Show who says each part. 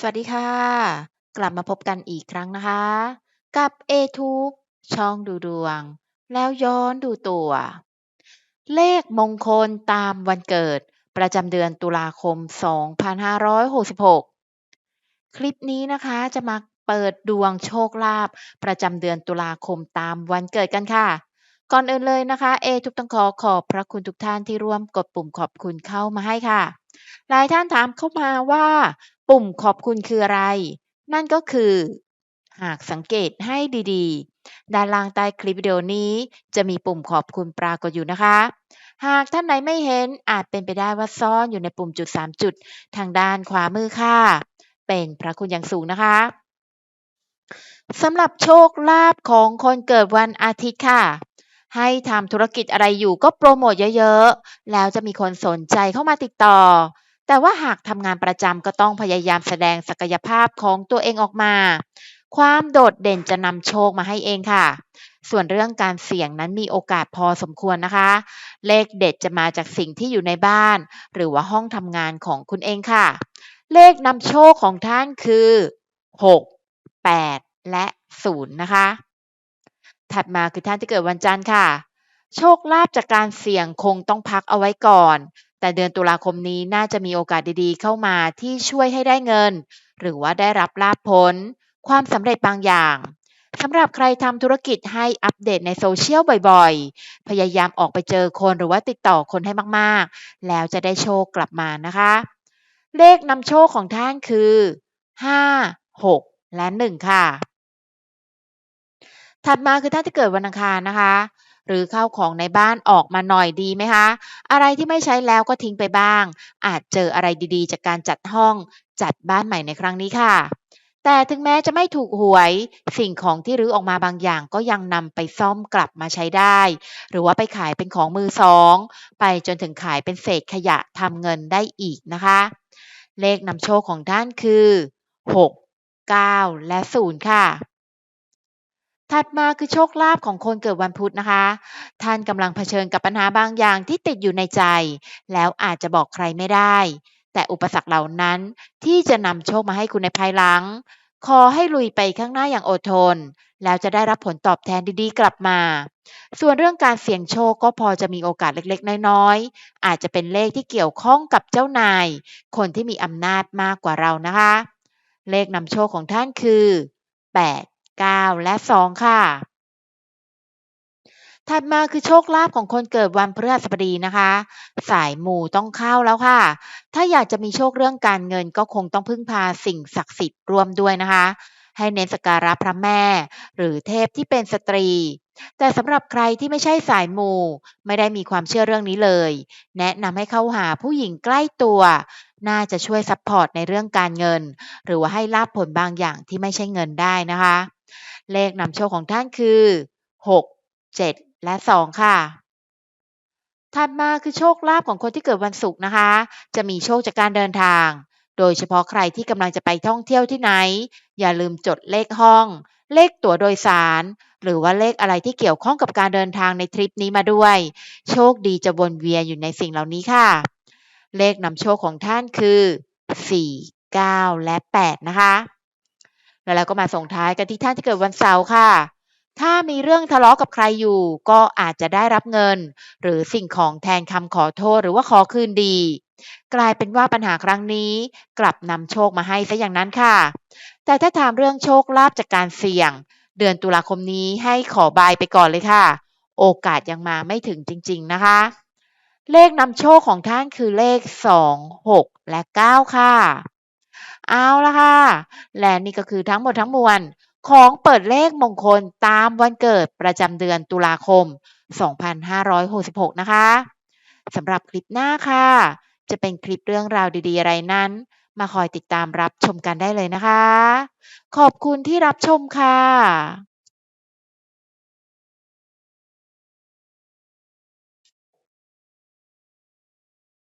Speaker 1: สวัสดีค่ะ กลับมาพบกันอีกครั้งนะคะ กับ A-Tube ช่องดูดวง แล้วย้อนดูตัว เลขมงคลตามวันเกิด ประจำเดือนตุลาคม 2566 คลิปนี้นะคะจะมาเปิดดวงโชคลาภประจำเดือนตุลาคมตามวันเกิดกันค่ะ ก่อนอื่นเลยนะคะ A-Tube ต้องขอขอบพระคุณทุกท่านที่ร่วมกดปุ่มขอบคุณเข้ามาให้ค่ะ หลายท่านถามเข้ามาว่า ปุ่มขอบคุณคืออะไร นั่นก็คือ หากสังเกตให้ดีๆ ด้านล่างใต้คลิปวิดีโอนี้ จะมีปุ่มขอบคุณปรากฏอยู่นะคะ หากท่านไหนไม่เห็นอาจเป็นไปได้ว่าซ่อนอยู่ในปุ่มจุด 3 จุด ทางด้านขวามือค่ะ เป็นพระคุณอย่างสูงนะคะสำหรับโชคลาภของคนเกิดวันอาทิตย์ค่ะ ให้ทำธุรกิจอะไรอยู่ก็โปรโมทเยอะๆ แล้วจะมีคนสนใจเข้ามาติดต่อ แต่ว่าหากทำงานประจำก็ต้องพยายามแสดงศักยภาพของตัวเองออกมา ความโดดเด่นจะนำโชคมาให้เองค่ะ ส่วนเรื่องการเสี่ยงนั้นมีโอกาสพอสมควรนะคะ เลขเด็ดจะมาจากสิ่งที่อยู่ในบ้าน หรือว่าห้องทำงานของคุณเองค่ะ เลขนำโชคของท่านคือ 6 8 และ 0 นะคะ ถัดมาคือท่านที่เกิดวันจันทร์ค่ะ โชคลาภจากการเสี่ยงคงต้องพักเอาไว้ก่อน แต่เดือนตุลาคมนี้น่าจะมีโอกาสดีๆ เข้ามาที่ช่วยให้ได้เงิน หรือว่าได้รับลาภผล ความสำเร็จบางอย่างสำหรับใครทำธุรกิจให้อัปเดตในโซเชียลบ่อยๆ พยายามออกไปเจอคนหรือว่าติดต่อคนให้มากๆ แล้วจะได้โชคกลับมานะคะ เลขนำโชคของท่านคือ 5 6 และ 1 ค่ะ ถัดมาคือท่านที่เกิดวันอังคารนะคะ หรือข้าวของในบ้านออกมาหน่อยดีไหมคะ อะไรที่ไม่ใช้แล้วก็ทิ้งไปบ้าง อาจเจออะไรดีๆ จากการจัดห้องจัดบ้านใหม่ในครั้งนี้ค่ะแต่ถึงแม้จะไม่ถูกหวย สิ่งของที่รื้อออกมาบางอย่างก็ยังนำไปซ่อมกลับมาใช้ได้ หรือว่าไปขายเป็นของมือสอง ไปจนถึงขายเป็นเศษขยะทำเงินได้อีกนะคะ เลขนำโชคของท่านคือ 6 9 และ 0 ค่ะ ถัดมาคือโชคลาภของคนเกิดวันพุธนะคะ ท่านกำลังเผชิญกับปัญหาบางอย่างที่ติดอยู่ในใจ แล้วอาจจะบอกใครไม่ได้ แต่อุปสรรคเหล่านั้นที่จะนำโชคมาให้คุณในภายหลัง ขอให้ลุยไปข้างหน้าอย่างอดทน แล้วจะได้รับผลตอบแทนดีๆ กลับมา ส่วนเรื่องการเสี่ยงโชคก็พอจะมีโอกาสเล็กๆ น้อยๆ อาจจะเป็นเลขที่เกี่ยวข้องกับเจ้านาย คนที่มีอำนาจมากกว่าเรานะคะ เลขนำโชคของท่านคือ 8 9 และ 2 ค่ะ ถัดมาคือโชคลาภของคนเกิดวันพฤหัสบดีนะคะ สายมูต้องเข้าแล้วค่ะ ถ้าอยากจะมีโชคเรื่องการเงินก็คงต้องพึ่งพาสิ่งศักดิ์สิทธิ์ร่วมด้วยนะคะ ให้เน้นสักการะพระแม่ หรือเทพที่เป็นสตรี แต่สำหรับใครที่ไม่ใช่สายมู ไม่ได้มีความเชื่อเรื่องนี้เลย แนะนำให้เข้าหาผู้หญิงใกล้ตัวน่าจะช่วยซัพพอร์ตในเรื่องการเงิน หรือว่าให้ลาภผลบางอย่างที่ไม่ใช่เงินได้นะคะ เลขนำโชคของท่านคือ 6 7 และ 2 ค่ะถัดมาคือโชคลาภของคนที่เกิดวันศุกร์นะคะ จะมีโชคจากการเดินทาง โดยเฉพาะใครที่กำลังจะไปท่องเที่ยวที่ไหน อย่าลืมจดเลขห้อง เลขตั๋วโดยสาร หรือว่าเลขอะไรที่เกี่ยวข้องกับการเดินทางในทริปนี้มาด้วย โชคดีจะวนเวียนอยู่ในสิ่งเหล่านี้ค่ะ เลขนำโชคของท่านคือ 4 9 และ 8 นะคะ แล้วเราก็มาส่งท้ายกันที่ท่านที่เกิดวันเสาร์ค่ะ ถ้ามีเรื่องทะเลาะกับใครอยู่ ก็อาจจะได้รับเงิน หรือสิ่งของแทนคำขอโทษหรือว่าขอคืนดี กลายเป็นว่าปัญหาครั้งนี้ กลับนำโชคมาให้ซะอย่างนั้นค่ะ แต่ถ้าถามเรื่องโชคลาภจากการเสี่ยง เดือนตุลาคมนี้ให้ขอบายไปก่อนเลยค่ะ โอกาสยังมาไม่ถึงจริง ๆนะคะ เลขนำโชคของท่านคือเลข 2 6 และ 9 ค่ะ เอาละค่ะ และนี่ก็คือทั้งหมดทั้งมวลของเปิดเลขมงคลตามวันเกิดประจำเดือนตุลาคม 2566 นะคะสำหรับคลิปหน้าค่ะ จะเป็นคลิปเรื่องราวดีๆ อะไรนั้น มาคอยติดตามรับชมกันได้เลยนะคะ ขอบคุณที่รับชมค่ะ